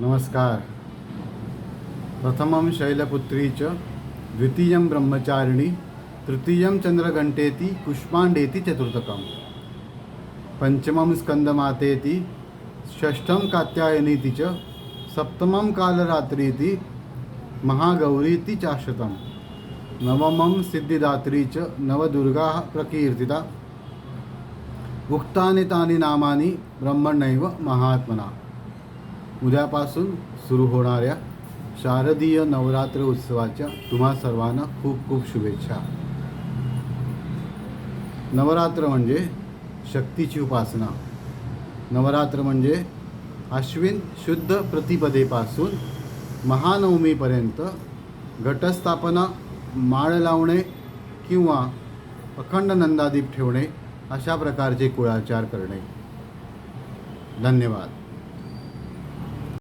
नमस्कार. प्रथमं शैलपुत्री च द्वितीयं ब्रह्मचारिणी तृतीयं चन्द्रघण्टेति पुष्पाण्डेति चतुर्थकं पञ्चमं स्कन्दमातेति षष्ठं कात्यायनीति च सप्तमं कालरात्रीति महागौरीति चाशतं नवमं सिद्धिदात्री च नवदुर्गाः प्रकीर्तिता. उक्तानि तानि नामानि ब्रह्मणैव महात्मना। उद्यापासून सुरू होणाऱ्या शारदीय नवरात्र उत्सवाच्या तुम्हा सर्वांना खूप खूप शुभेच्छा. नवरात्र म्हणजे शक्तीची उपासना. नवरात्र म्हणजे अश्विन शुद्ध प्रतिपदेपासून महानवमीपर्यंत घटस्थापना माळ लावणे किंवा अखंड नंदादीप ठेवणे अशा प्रकारचे कुळाचार करणे. धन्यवाद.